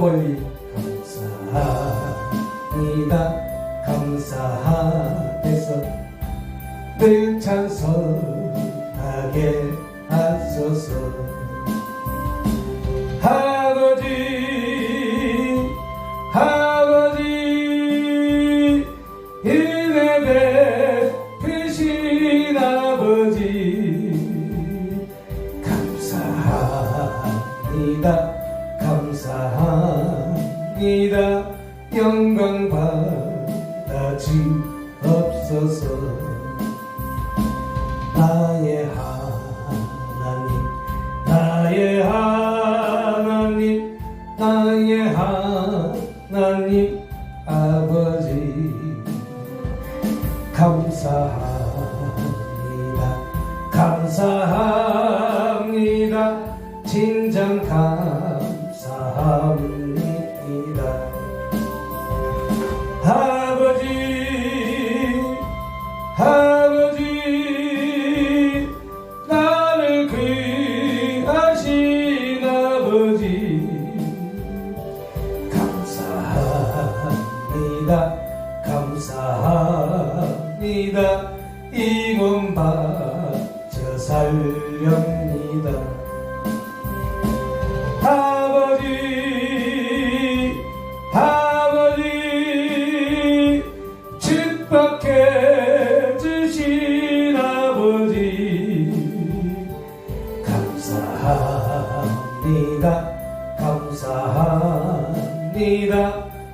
멀리 감사합니다. 감사하면서 늘 찬송하게 하소서. 아버지 아버지 은혜 베푸신 아버지 감사합니다 감사합니다. 영광 받아 주옵소서 아 감사합니다. 감사합니다.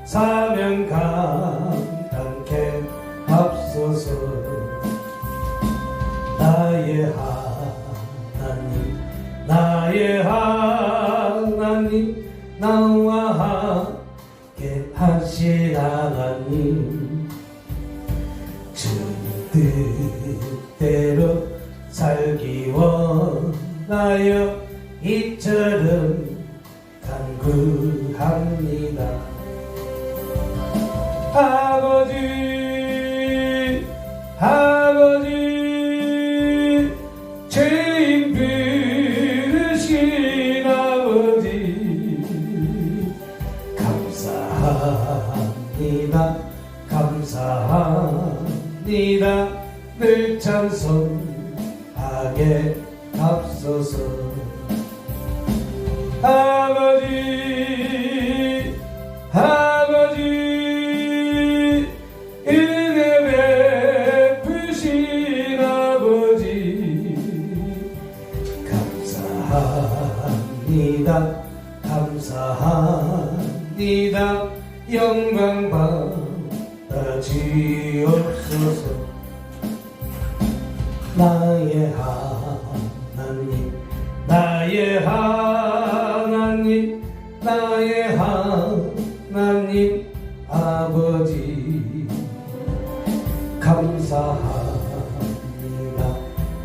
사명 감당케 앞서서 나의 하나님 나의 하나님 나와 함께 하신 하나님 주님 뜻대로 살기 원하여 이 감사합니다 감사합니다 영광 받아 주옵소서. 나의 하나님 나의 하나님 나의 하나님 아버지. 감사합니다.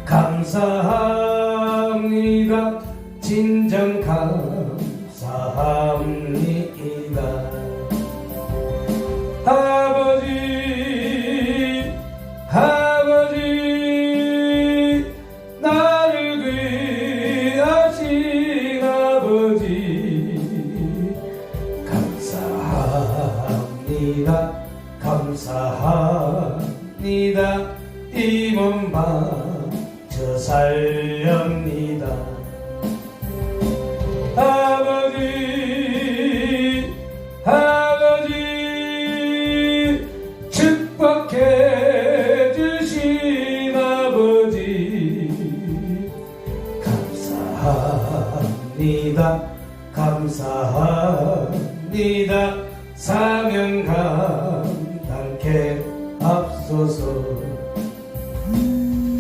감사합니다. 진 아버지 나를 귀하신 아버지 감사합니다 감사합니다. 이몸 바쳐 살 감사합니다. 사명 감당케 앞서서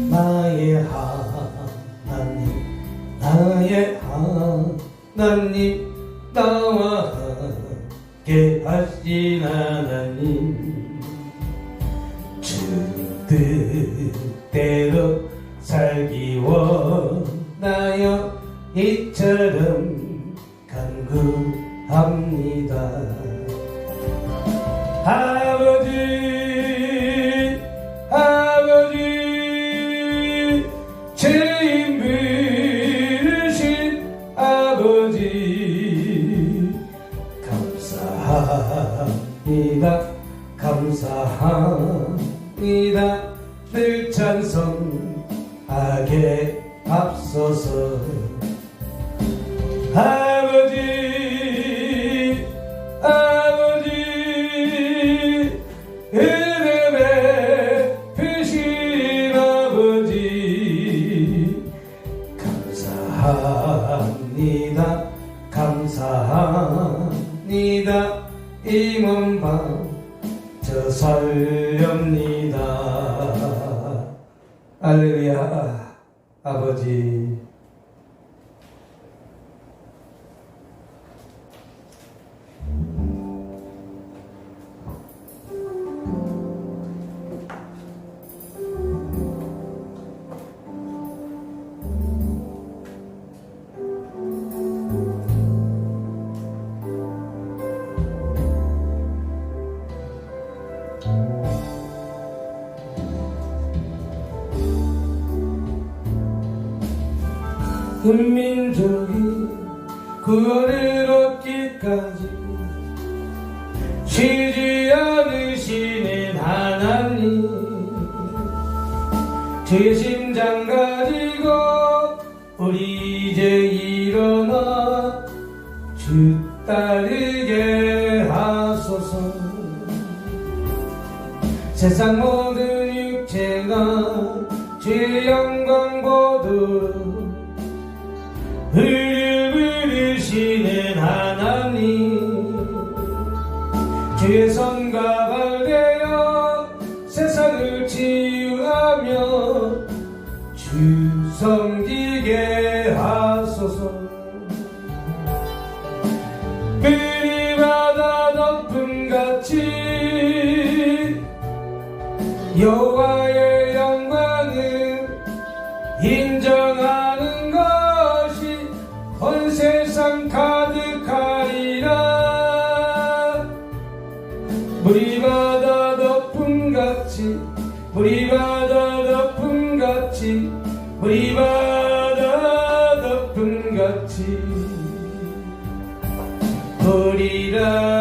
나의 하나님 나의 하나님 나와 함께 하신 하나님. 주 뜻대로 살기 원 감사합니다. 늘 찬송하게 앞서서 아버지 아버지 은혜 베푸신 아버지 감사합니다. 감사합니다. 이몸방 저 살렵니다. 할렐루야 아버지 국민족이 구원을 얻기까지 쉬지 않으시는 하나님 제 심장 가지고 우리 이제 일어나 주 따르게 하소서. 세상 모든 육체가 주의 영 손과 발되어 세상을 치유하며 주 섬기게 같이 물이 바다 덮음 같이 보리라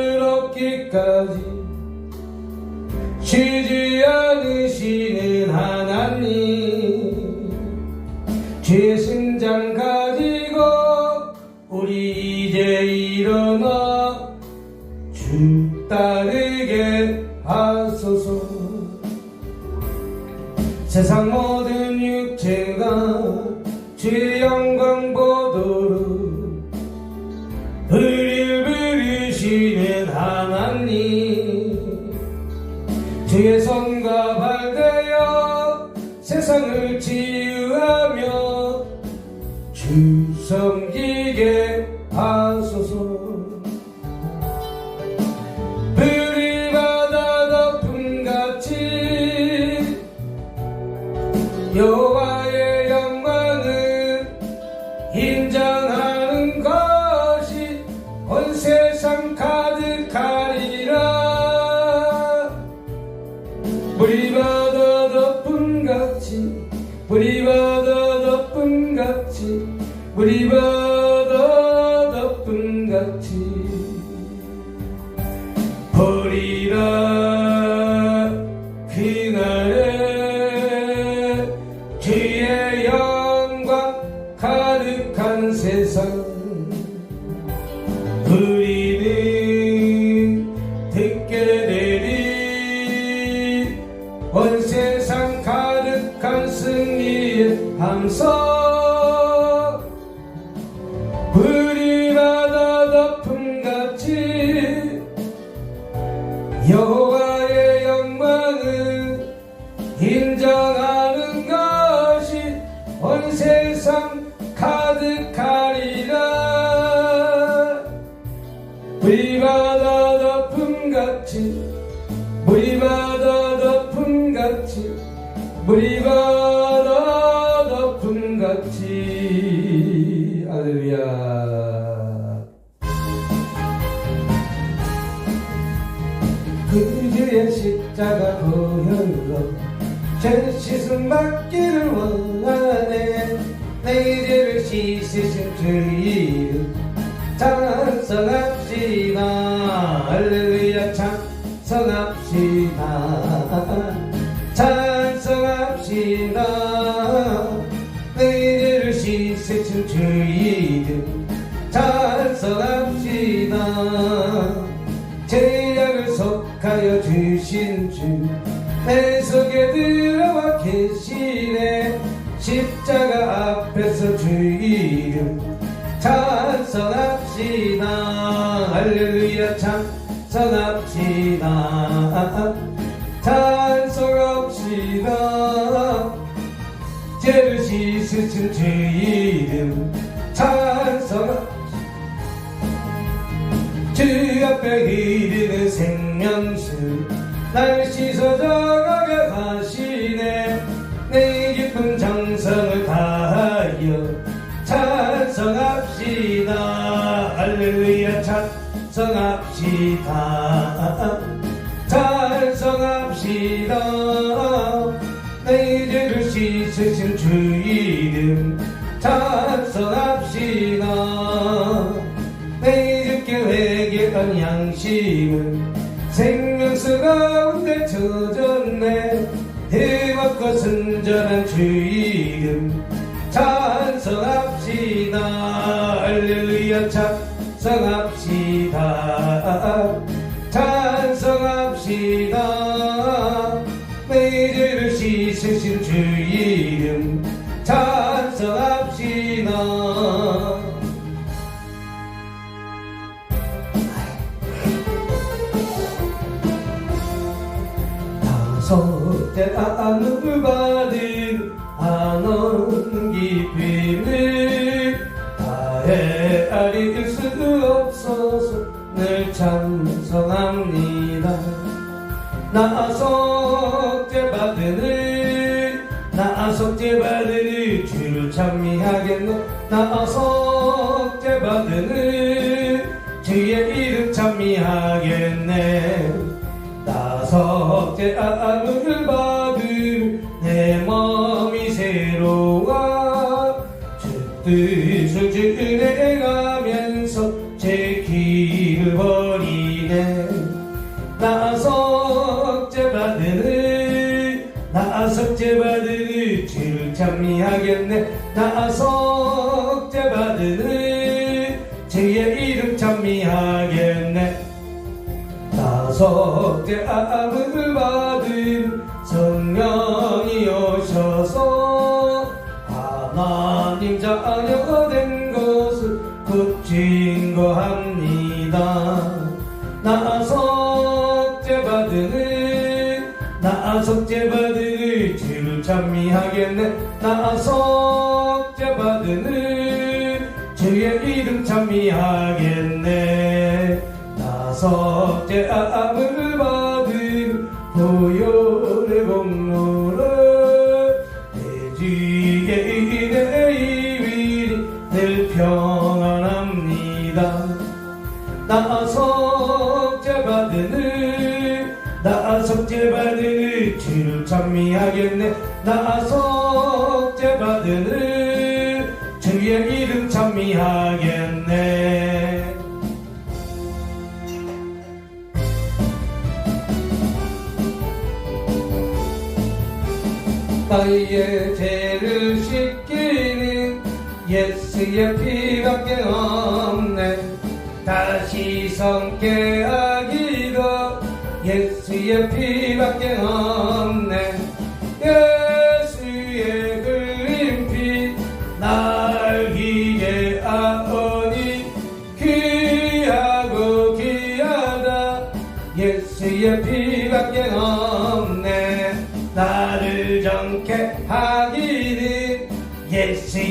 우리 이제 일어나 주 따르게 하소서. 세상 모 세상 우리는 듣게 되리 온 세상 가득한 승리의 함성 덮음 찬성합시다. 제약을 속하여 주신 주 내 속에 들어와 계시네. 십자가 앞에서 주 이름 찬성합시다. 할렐루야 찬성합시다. 찬성합시다. 죄를 씻으신 주 이름 찬성 앞에 이르는 생명수 날 씻어 저가게 하시네. 내 깊은 정성을 다하여 찬성합시다. 할렐루야 찬성합시다 찬성합시다 나석제 받으니 나석제 받으니 주를 찬미하겠네 나석제 받으니 주의 이름 찬미하겠네. 나석제 안을 받 나석제 받으니 주의 이름 찬미하겠네. 다섯째 암을 받은 성령이 오셔서 하나님 자녀가 된 것을 곧 증거합니다. 나석제 받으니 나석제 받으니 주를 찬미하겠네. 나석제 받으니 주의 이름 찬미하겠네. 나석제 암을 받은 보혈의 공로를 내 주의 내 이위리 늘 평안합니다. 받으니 나 속죄 받으니 주를 찬미하겠네. 나속 찬미하겠네. 나의 죄를 씻기는 예수의 피밖에 없네. 다시 성게 하기도 예수의 피밖에 없네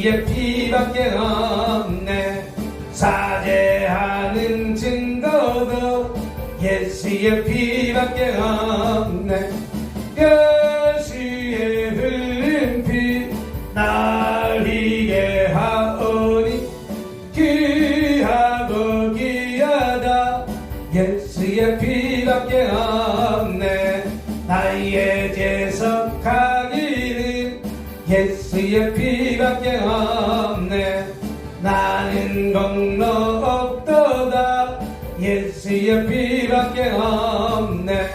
예수의 피밖에 없네. 사죄하는 증거도 예수의 피밖에 없네. 예수의 흘린 피날 공로 없도다. 예수의 피밖에 없네.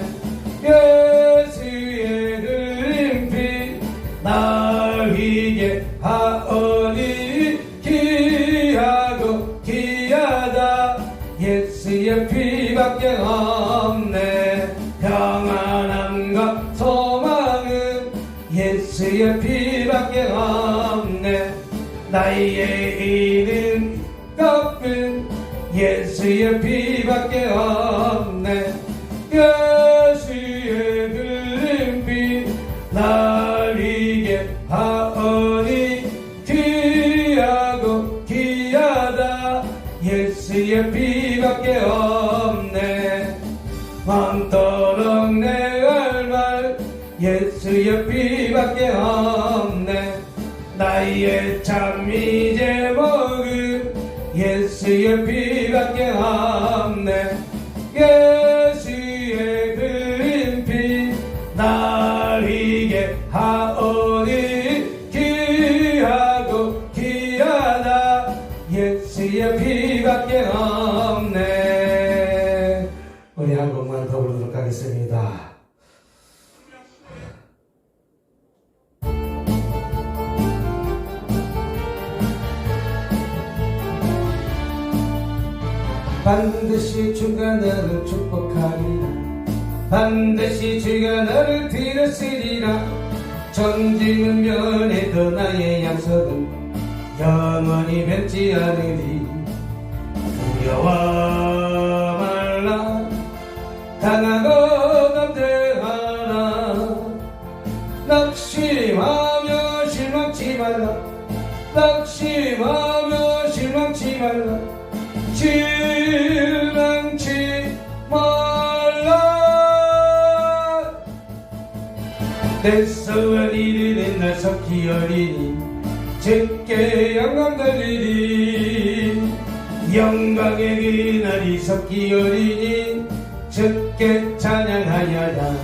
예수의 흘린 피날 이게 하오니 귀하고 귀하다. 예수의 피밖에 없네. 평안함과 소망은 예수의 피밖에 없네. 나의 꺾은 예수의 피밖에 없네. 예수의 피날 이게 하오니 귀하고 귀하다. 예수의 피밖에 없네. 많도록 내갈말 예수의 피밖에 없네. 나의 참미 제목은 예수의 피밖에 없네. 예 반드시 주가 너를 축복하리라 반드시 주가 너를 들으시리라. 전지는 면해도 나의 약속은 영원히 변치 않으리. 두려워 말라. 강하고 이르는 날 석기 어리니 제게 영광 돌리리 영광의 그날이 석기 어리니 적게 찬양하여라.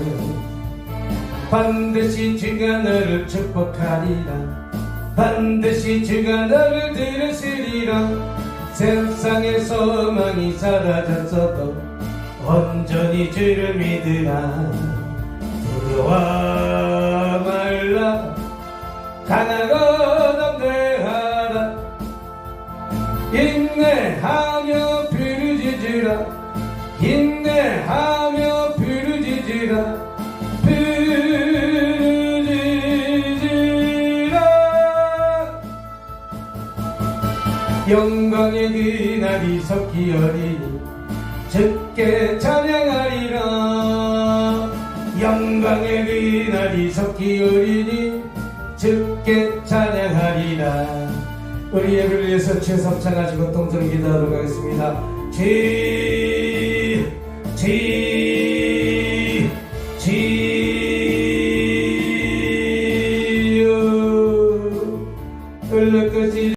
반드시 주가 너를 축복하리라. 반드시 주가 너를 들으시리라. 세상의 소망이 사라졌어도 온전히 주를 믿으라. 두려워 말라 강하고 담대하라. 인내하며 부르짖으라. 인내하며 부르짖으라. 부르짖으라. 영광의 그날이 섞이 어리니 적게 찬양하리라. 영광의 그날이 섞이 어리니 예배를 위해서 최삼창 가지고 동정 기도하도록 하겠습니다. 지,